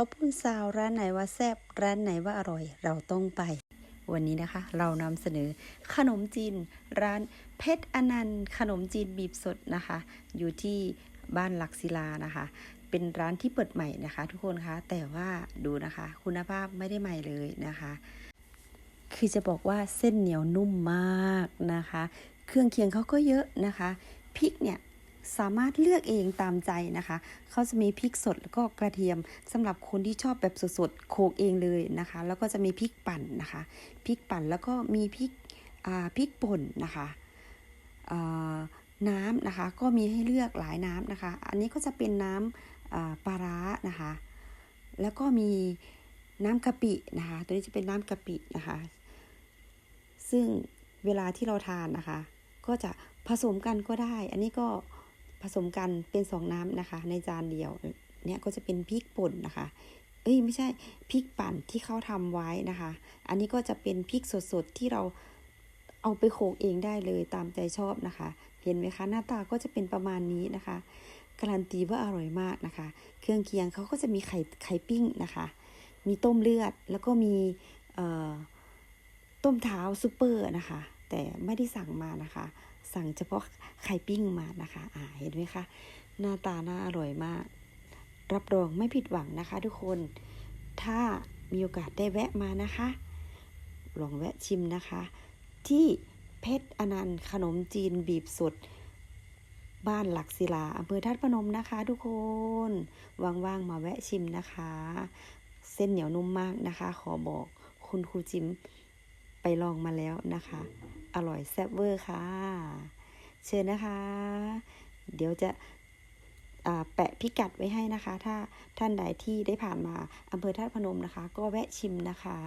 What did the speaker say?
ขาวปุ้นซาวร้านไหนว่าแซ่บร้านไหนว่าอร่อย เราต้องไป วันนี้นะคะ เรานำเสนอขนมจีน ร้านเพชรอนันต์ขนมจีนบีบสดนะคะ อยู่ที่บ้านหลักศิลานะคะ เป็นร้านที่เปิดใหม่นะคะ ทุกคนคะ แต่ว่าดูนะคะ คุณภาพไม่ได้ใหม่เลยนะคะ คือจะบอกว่าเส้นเหนียวนุ่มมากนะคะ เครื่องเคียงเขาก็เยอะนะคะพริกเนี่ย สามารถเลือกเองตามใจนะคะ เขาจะมีพริกสดแล้วก็กระเทียมสำหรับคนที่ชอบแบบสดๆโขกเองเลยนะคะ แล้วก็จะมีพริกปั่นนะคะพริกปั่นแล้วก็มีพริกพริกป่นนะคะน้ำนะคะก็มีให้เลือกหลายน้ำนะคะ อันนี้ก็จะเป็นน้ำปลาร้านะคะ แล้วก็มีน้ำกะปินะคะ ตัวนี้จะเป็นน้ำกะปินะคะ ซึ่งเวลาที่เราทานนะคะ ก็จะผสมกันก็ได้ อันนี้ก็ ผสมกันเป็นสองน้ำนะคะ ในจานเดียวเนี่ยก็จะเป็นพริกป่นนะคะ เอ้ยไม่ใช่พริกปั่นที่เขาทำไว้นะคะ อันนี้ก็จะเป็นพริกสดๆที่เราเอาไปโขลกเองได้เลยตามใจชอบนะคะ เห็นไหมคะ หน้าตาก็จะเป็นประมาณนี้นะคะ การันตีว่าอร่อยมากนะคะ เครื่องเคียงเขาก็จะมีไข่ไข่ปิ้งนะคะ มีต้มเลือดแล้วก็มีต้มเท้าซูเปอร์นะคะ แต่ไม่ได้สั่งมานะคะ สั่งเฉพาะไข่ปิ้งมานะคะ อ่า เห็นไหมคะ หน้าตาน่าอร่อยมาก รับรองไม่ผิดหวังนะคะ ทุกคน ถ้ามีโอกาสได้แวะมานะคะ ลองแวะชิมนะคะ ที่เพชรอนันต์ขนมจีนบีบสดบ้านหลักศิลาอำเภอทัดพนมนะคะ ทุกคน ว่างๆมาแวะชิมนะคะ เส้นเหนียวนุ่มมากนะคะ ขอบอกคุณครูจิมไปลองมาแล้วนะคะ อร่อยแซ่บเวอร์ค่ะ เชิญนะคะ เดี๋ยวจะแปะพิกัดไว้ให้นะคะ ถ้าท่านใดที่ได้ผ่านมาอำเภอท่าพนมนะคะ ก็แวะชิมนะคะ